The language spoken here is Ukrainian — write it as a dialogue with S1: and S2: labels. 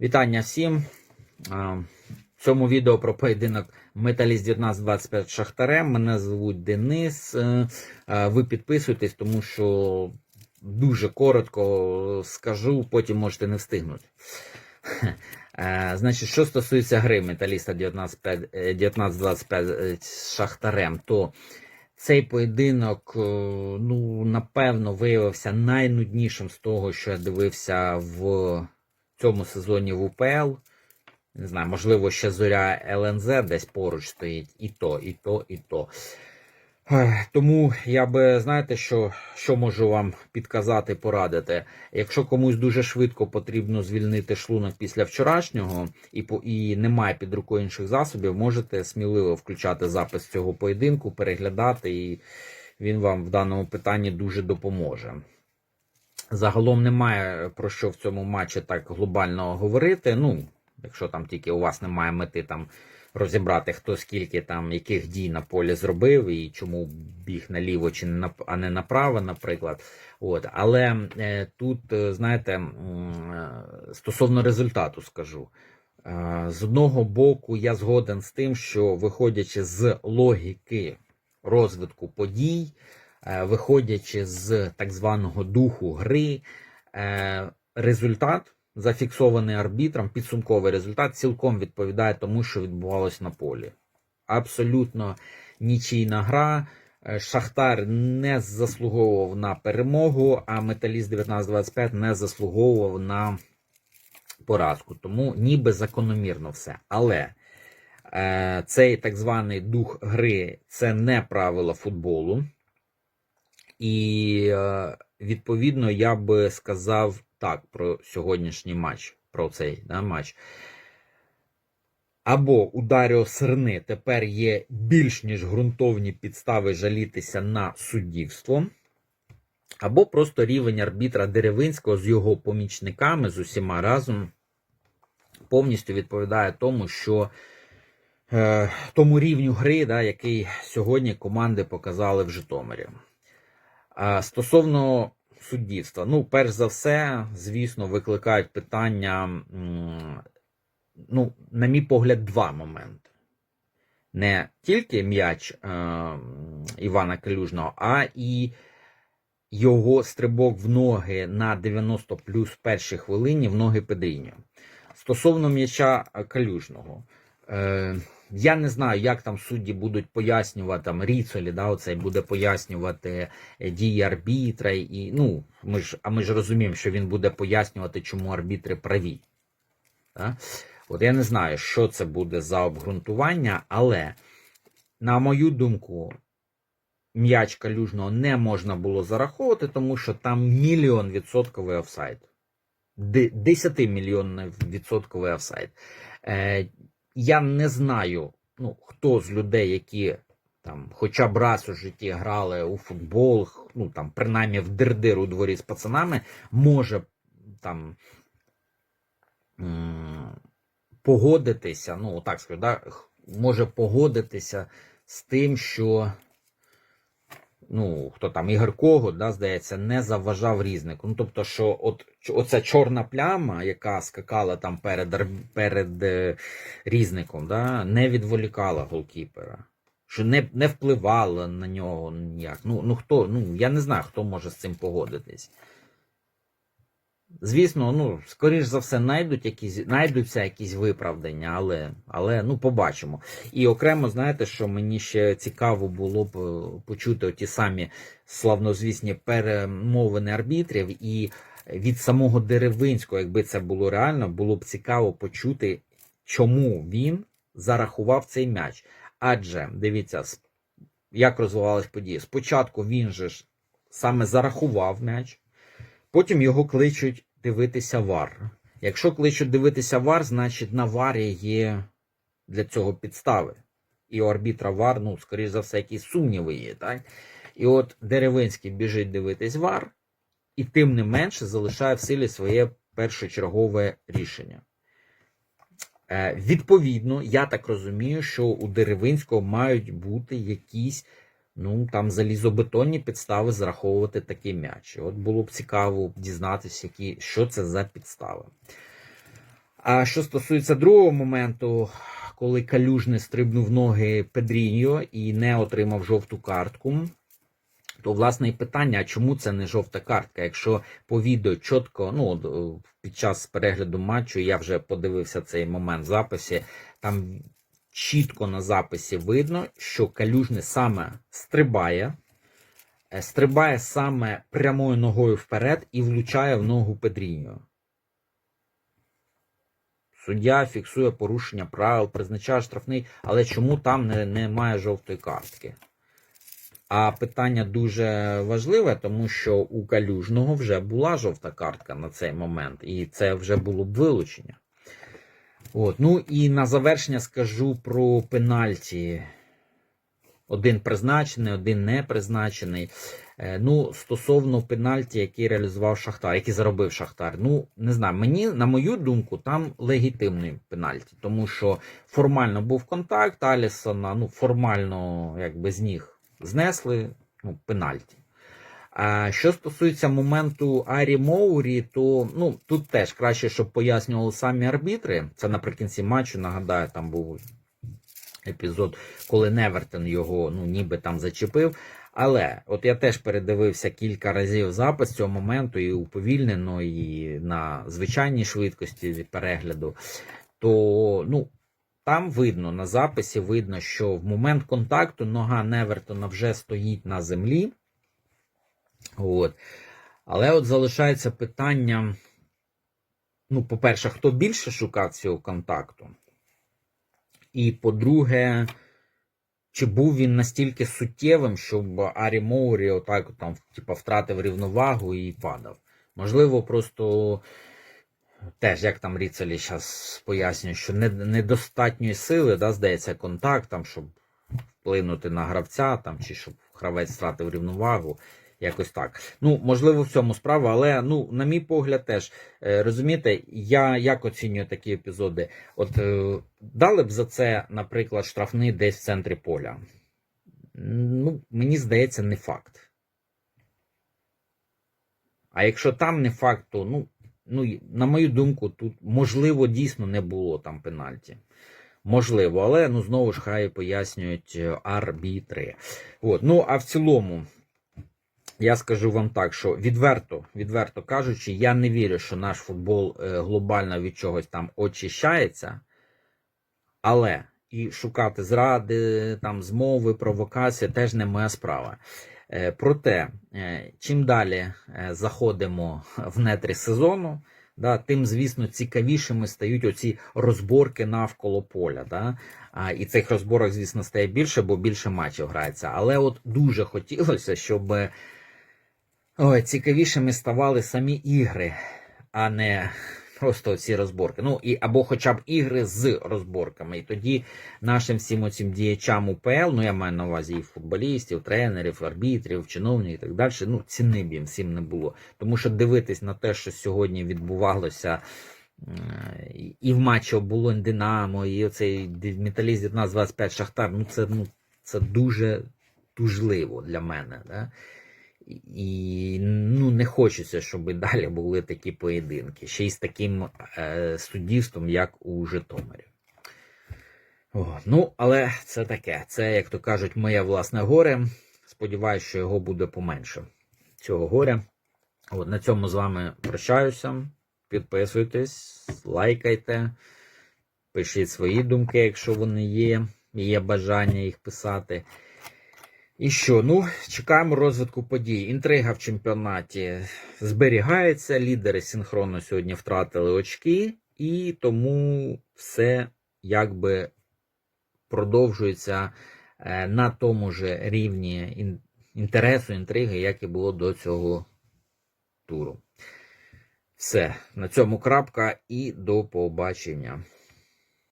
S1: Вітання всім. В цьому відео про поєдинок Металіст 1925 Шахтарем. Мене звуть Денис. Е, Ви підписуйтесь, тому що дуже коротко скажу, потім можете не встигнути. Е, Значить, що стосується гри металіста 19-25 е, 19-25 з Шахтарем, то цей поєдинок, ну, напевно, виявився найнуднішим з того, що я дивився в цьому сезоні в УПЛ. Не знаю, можливо, ще зоря ЛНЗ десь поруч стоїть. І то, і то, і то. Тому я би, знаєте, що, що можу вам підказати, порадити. Якщо комусь дуже швидко потрібно звільнити шлунок після вчорашнього і, і немає під рукою інших засобів, можете сміливо включати запис цього поєдинку, переглядати, і він вам в даному питанні дуже допоможе. Загалом немає про що в цьому матчі так глобально говорити. Ну, якщо там тільки у вас немає мети там розібрати, хто скільки там яких дій на полі зробив і чому біг наліво чи не а не направо, наприклад. От. Але е, тут, е, знаєте, е, стосовно результату скажу. Е, З одного боку, я згоден з тим, що виходячи з логіки розвитку подій, виходячи з так званого духу гри, е, результат, зафіксований арбітром, підсумковий результат, цілком відповідає тому, що відбувалось на полі. Абсолютно нічийна гра. Е, Шахтар не заслуговував на перемогу, а Металіст 1925 не заслуговував на поразку. Тому ніби закономірно все. Але е, цей так званий дух гри це не правила футболу. І е, відповідно я би сказав так про сьогоднішній матч, про цей да, матч. Або у Даріо Серни тепер є більш ніж ґрунтовні підстави жалітися на суддівство, або просто рівень арбітра Деревинського з його помічниками, з усіма разом, повністю відповідає тому, що е, тому рівню гри, да, який сьогодні команди показали в Житомирі. Стосовно суддівства, ну, перш за все, звісно, викликають питання, ну, на мій погляд, два моменти. Не тільки м'яч е, Івана Калюжного, а і його стрибок в ноги на 90 плюс першій хвилині в ноги Педріньо. Стосовно м'яча Калюжного, е, я не знаю, як там судді будуть пояснювати там Ріцолі, да, оцей буде пояснювати е, дії арбітра, і ну, ми ж, а ми ж розуміємо, що він буде пояснювати, чому арбітри праві. Да? От я не знаю, що це буде за обґрунтування, але, на мою думку, м'яч калюжного не можна було зараховувати, тому що там мільйон відсотковий офсайд. 10 мільйонний відсотковий офсайд. Я не знаю, ну, хто з людей, які там хоча б раз у житті грали у футбол, ну там принаймні в дирдир у дворі з пацанами, може там погодитися, ну так скажу, да, може погодитися з тим, що ну, хто там Ігор Когут, да, здається, не заважав різнику. Ну, тобто, що от оця чорна пляма, яка скакала там перед, перед е, різником, да, не відволікала голкіпера. Що не, не впливала на нього ніяк. Ну, ну хто, ну я не знаю, хто може з цим погодитись. Звісно, ну, скоріш за все, знайдуть якісь, знайдуться якісь виправдання, але, але ну, побачимо. І окремо, знаєте, що мені ще цікаво було б е, почути ті самі славнозвісні перемовини арбітрів, і від самого Деревинського, якби це було реально, було б цікаво почути, чому він зарахував цей м'яч. Адже дивіться, як розвивалась подія. Спочатку він же ж саме зарахував м'яч. Потім його кличуть дивитися вар. Якщо кличуть дивитися вар, значить на варі є для цього підстави. І у арбітра вар, ну, скоріш за все, якісь сумніви є, так? І от Деревинський біжить дивитись вар, і тим не менше залишає в силі своє першочергове рішення. Е, відповідно, я так розумію, що у Деревинського мають бути якісь ну там залізобетонні підстави зараховувати такий м'яч. От було б цікаво дізнатися, які, що це за підстави. А що стосується другого моменту, коли Калюжний стрибнув ноги Педріньо і не отримав жовту картку, то власне і питання, а чому це не жовта картка? Якщо по відео чітко, ну е, під час перегляду матчу я вже подивився цей момент в записі, там чітко на записі видно, що Калюжний саме стрибає, е, стрибає саме прямою ногою вперед і влучає в ногу Педріньо. Суддя фіксує порушення правил, призначає штрафний, але чому там не, немає жовтої картки? А питання дуже важливе, тому що у Калюжного вже була жовта картка на цей момент, і це вже було б вилучення. От. Ну і на завершення скажу про пенальті. Один призначений, один не призначений. Е, Ну, стосовно пенальті, який реалізував Шахтар, який заробив Шахтар. Ну, не знаю, мені, на мою думку, там легітимний пенальті, тому що формально був контакт Алісона, ну, формально, якби з ніг знесли ну, пенальті. А що стосується моменту Арі Моурі, то ну, тут теж краще, щоб пояснювали самі арбітри. Це наприкінці матчу, нагадаю, там був епізод, коли Невертон його ну, ніби там зачепив. Але от я теж передивився кілька разів запис цього моменту, і уповільнено, і на звичайній швидкості перегляду. То ну, там видно, на записі видно, що в момент контакту нога Невертона вже стоїть на землі. От. Але от залишається питання: ну, по-перше, хто більше шукав цього контакту? І по-друге, чи був він настільки суттєвим, щоб Арі Моурі отак там типа, втратив рівновагу і падав? Можливо, просто теж, як там Ріцелі зараз пояснює, що не- недостатньої сили, да, здається, контакт, там, щоб вплинути на гравця, там, чи щоб гравець втратив рівновагу. Якось так. Ну, можливо, в цьому справа, але ну, на мій погляд, теж е, розумієте, я як оцінюю такі епізоди? От е, дали б за це, наприклад, штрафний десь в центрі поля. Ну, мені здається, не факт. А якщо там не факт, то ну, ну, на мою думку, тут можливо дійсно не було там пенальті. Можливо, але ну знову ж хай пояснюють е, арбітри. От. Ну, а в цілому, я скажу вам так, що відверто, відверто кажучи, я не вірю, що наш футбол е, глобально від чогось там очищається. Але і шукати зради, там, змови, провокації теж не моя справа. Е, Проте, е, чим далі заходимо в нетрі сезону, да, тим, звісно, цікавішими стають оці розборки навколо поля. Да? І цих розборок, звісно, стає більше, бо більше матчів грається. Але от дуже хотілося, щоб ой, цікавішими ставали самі ігри, а не просто ці розборки. Ну, і, або хоча б ігри з розборками. І тоді нашим всім оцим діячам УПЛ, ну я маю на увазі і футболістів, тренерів, арбітрів, чиновників і так далі, ну, ціни б їм всім не було. Тому що дивитись на те, що сьогодні відбувалося. е, І в матчі оболонь Динамо, і оцей металіст 1925 Шахтар, ну це, ну це дуже тужливо для мене. Да? І ну, не хочеться, щоб далі були такі поєдинки, ще й з таким е, суддівством, як у Житомирі. О, ну, але це таке. Це, як то кажуть, моє власне горе. Сподіваюсь, що його буде поменше. Цього горя. От, на цьому з вами прощаюся. Підписуйтесь, лайкайте, пишіть свої думки, якщо вони є, є бажання їх писати. І що? Ну, чекаємо розвитку подій. Інтрига в чемпіонаті зберігається. Лідери синхронно сьогодні втратили очки, і тому все якби продовжується е, на тому ж рівні інтересу, інтриги, як і було до цього туру. Все, на цьому крапка і до побачення.